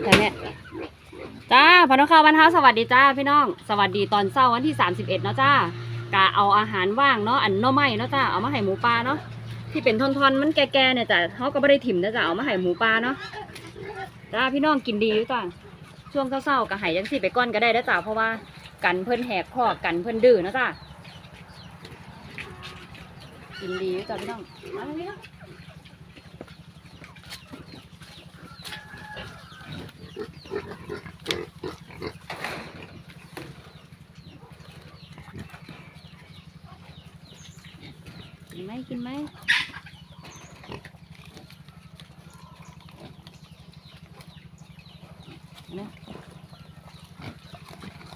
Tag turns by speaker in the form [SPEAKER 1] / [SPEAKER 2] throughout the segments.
[SPEAKER 1] ใช่แม่จ้าพน้องข้าวบ้านเฮาสวัสดีจ้าพี่น้อง สวัสดีตอนเช้าวันที่ 31เนาะจ้ากะเอาอาหารว่างเนาะอันน่อไม้เนาะจ้าเอามาให้หมูปลาเนาะที่เป็นทอนๆมันแก่ๆเนี่ยจ้ะเขาก็ไม่ได้ถิ่มนะจ้ะเอามาให้หมูปลาเนาะจ้าพี่น้องกินดีด้วยจ้ะช่วงเช้าๆก็ให้ยังสิไปก้อนก็ได้นะจ้ะเพราะว่ากันเพิ่นแหกคอกันเพิ่นดื้อเนาะจ้ากินดีด้วยจ้ะพี่น้องมาตรงนี้เนาะ กินไหมกินไหมนะ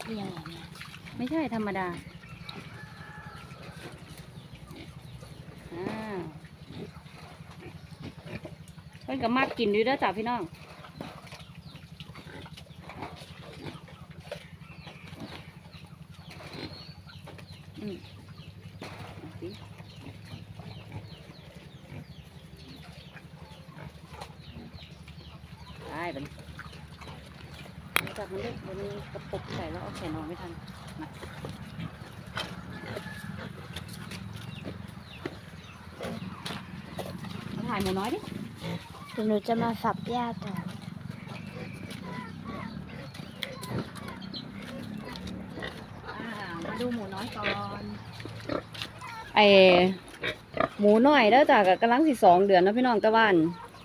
[SPEAKER 2] เรียงไรเนี่ย
[SPEAKER 1] ไม่ใช่ธรรมดาอ่าเพิ่นก็มากกินด้วยเด้จ้ะพี่น้องอืมเอาสิ ได้บัดนจับมันด้วยมันมีกระปุกใส่แล้วเอาแขนนอนไม่ทันมามาถ่ายหมูน้อยดิ
[SPEAKER 2] เดี๋ยวหนูจะมาสับหญ้าต่อ
[SPEAKER 1] อ่ามาดูหมูน้อยก่อนไอหมูน้อยแล้วจ้ะก็กำลังสิสองเดือนเนาะพี่น้องตะวัน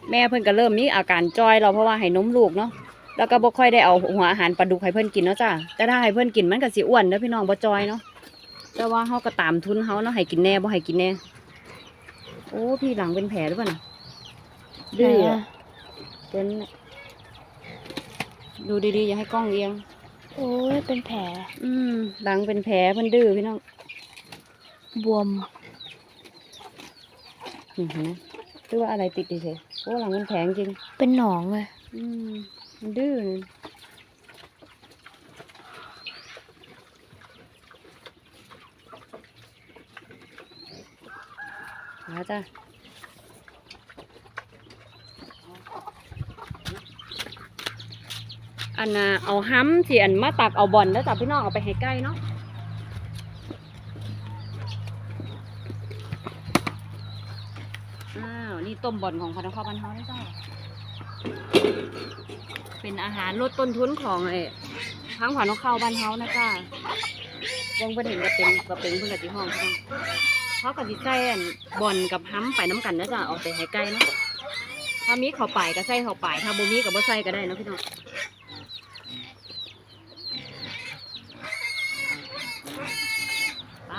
[SPEAKER 1] แม่เพิ่นก็เริ่มมีอาการจอยเราเพราะว่าให้นมลูกเนาะแล้วก็บ่ค่อยได้เอาหัวอาหารปลาดุกให้เพิ่นกินเนาะจ้ะแต่ถ้าให้เพิ่นกินมันก็สิอ้วนเด้อพี่น้องบ่จอยเนาะแต่ว่าเฮาก็ตามทุนเฮาเนาะให้กินแน่บ่ให้กินแน่โอ้พี่หลังเป็นแผลหรือเปล่าน่ะดื้ออะเป็นดูดีๆอย่าให้กล้องเอียง
[SPEAKER 2] โอ้ยเป็นแผล
[SPEAKER 1] อืมหลังเป็นแผลเพิ่นดื้อพี่น้อง
[SPEAKER 2] บวม
[SPEAKER 1] นี่เห็นไหมหรือว่าอะไรติดเฉยๆ โอ้หลังมันแผลจริง
[SPEAKER 2] เป็นหนองเลย
[SPEAKER 1] อืมมันดื้อนี่มาจ้ะอันน่ะเอาห้ำที่อันมาตักเอาบอลแล้วจับพี่น้องเอาไปให้ใกล้เนาะ อ้าว นี่ต้มบ่อนของพนักงาบ้านเฮาได้จ้าเป็นอาหารลดต้นทุนของไอ้ทั้งผานนกเข้าบ้านเฮานะจ้าวงเพิ่นเห็นก็เป็นก็เป็นเพิ่นก็สิห้องเขาก็สิใส่อันบอนกับห้ำไปน้ำกันนะจ้าเอาไปให้ไกลเนาะถ้ามีข้าวป่ายก็ใส่ข้าวป่ายถ้าบ่มีก็บ่ใส่ก็ได้นะพี่น้องไป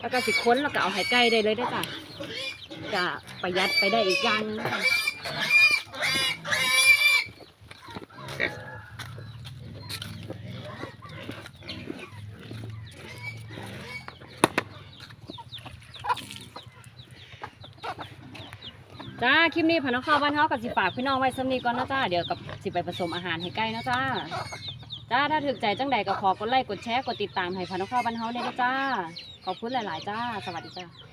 [SPEAKER 1] แล้วก็สิค้นแล้วก็เอาให้ใกล้ได้เลยได้จ้ะจะประหยัดไปได้อีกอย่างนึงนะคะจ้าคลิปนี้พนักข้าวบ้านเฮากับสิฝากพี่น้องไว้สำนีก่อนนะจ้าเดี๋ยวกับสิไปผสมอาหารให้ใกล้นะจ้าจ้าถ้าถึกใจจังใดก็ขอกดไลค์กดแชร์กดติดตามให้พนักข้าวบ้านเฮาเนี่ยนะจ้า ขอบคุณหลาย ๆ จ้า สวัสดีจ้า